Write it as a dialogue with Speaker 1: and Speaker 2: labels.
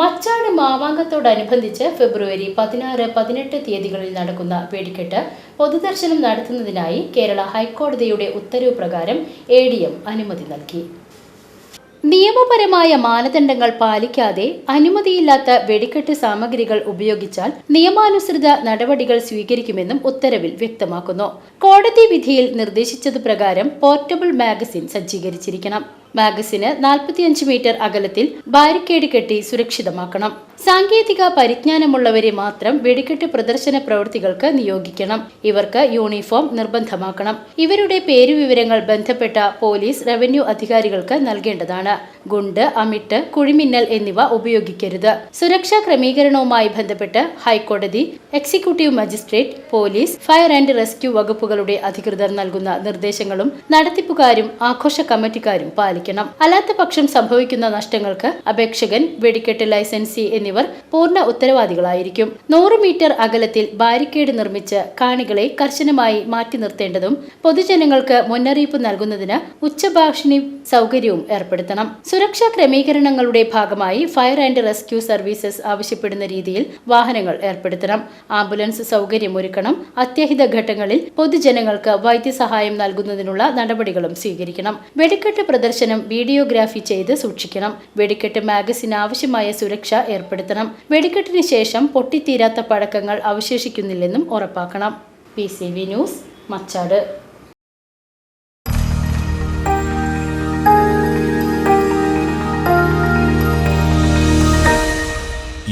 Speaker 1: Machad മാവാങ്കത്തോടനുബന്ധിച്ച് ഫെബ്രുവരി പതിനാറ് പതിനെട്ട് തീയതികളിൽ നടക്കുന്ന വെടിക്കെട്ട് പൊതുദർശനം നടത്തുന്നതിനായി കേരള ഹൈക്കോടതിയുടെ ഉത്തരവ് പ്രകാരം എ ഡി എം അനുമതി നൽകി. നിയമപരമായ മാനദണ്ഡങ്ങൾ പാലിക്കാതെ അനുമതിയില്ലാത്ത വെടിക്കെട്ട് സാമഗ്രികൾ ഉപയോഗിച്ചാൽ നിയമാനുസൃത നടപടികൾ സ്വീകരിക്കുമെന്നും ഉത്തരവിൽ വ്യക്തമാക്കുന്നു. കോടതി വിധിയിൽ നിർദ്ദേശിച്ചത് പ്രകാരം പോർട്ടബിൾ മാഗസിൻ സജ്ജീകരിച്ചിരിക്കണം. മാഗസിന് 45 മീറ്റർ അകലത്തിൽ ബാരിക്കേഡ് കെട്ടി സുരക്ഷിതമാക്കണം. സാങ്കേതിക പരിജ്ഞാനമുള്ളവരെ മാത്രം വെടിക്കെട്ട് പ്രദർശന പ്രവൃത്തികൾക്ക് നിയോഗിക്കണം. ഇവർക്ക് യൂണിഫോം നിർബന്ധമാക്കണം. ഇവരുടെ പേരുവിവരങ്ങൾ ബന്ധപ്പെട്ട പോലീസ് റവന്യൂ അധികാരികൾക്ക് നൽകേണ്ടതാണ്. ഗുണ്ട് അമിട്ട് കുഴിമിന്നൽ എന്നിവ ഉപയോഗിക്കരുത്. സുരക്ഷാ ക്രമീകരണവുമായി ബന്ധപ്പെട്ട് ഹൈക്കോടതി executive magistrate police fire and rescue വകുപ്പുകളുടെ അധികൃതർ നൽകുന്ന നിർദ്ദേശങ്ങളും നടത്തിപ്പുകാരും ആഘോഷ കമ്മിറ്റിക്കാരും പാലിക്കണം. അല്ലാത്ത പക്ഷം സംഭവിക്കുന്ന നഷ്ടങ്ങൾക്ക് അപേക്ഷകൻ വെടിക്കെട്ട് ലൈസൻസി എന്നിവർ പൂർണ ഉത്തരവാദികളായിരിക്കും. നൂറ് മീറ്റർ അകലത്തിൽ ബാരിക്കേഡ് നിർമ്മിച്ച് കാണികളെ കർശനമായി മാറ്റി നിർത്തേണ്ടതും പൊതുജനങ്ങൾക്ക് മുന്നറിയിപ്പ് നൽകുന്നതിന് ഉച്ചഭാഷിണി സൗകര്യവും ഏർപ്പെടുത്തണം. സുരക്ഷാ ക്രമീകരണങ്ങളുടെ ഭാഗമായി ഫയർ ആൻഡ് റെസ്ക്യൂ സർവീസസ് ആവശ്യപ്പെടുന്ന രീതിയിൽ വാഹനങ്ങൾ ഏർപ്പെടുത്തണം. ആംബുലൻസ് സൗകര്യം ഒരുക്കണം. അത്യാഹിത ഘട്ടങ്ങളിൽ പൊതുജനങ്ങൾക്ക് വൈദ്യസഹായം നൽകുന്നതിനുള്ള നടപടികളും സ്വീകരിക്കണം. വെടിക്കെട്ട് പ്രദർശനം വീഡിയോഗ്രാഫി ചെയ്ത് സൂക്ഷിക്കണം. വെടിക്കെട്ട് മാഗസിൻ ആവശ്യമായ സുരക്ഷ ഏർപ്പെടുത്തണം. വെടിക്കെട്ടിന് ശേഷം പൊട്ടിത്തീരാത്ത പഴക്കങ്ങൾ അവശേഷിക്കുന്നില്ലെന്നും ഉറപ്പാക്കണം. P C V news Machad.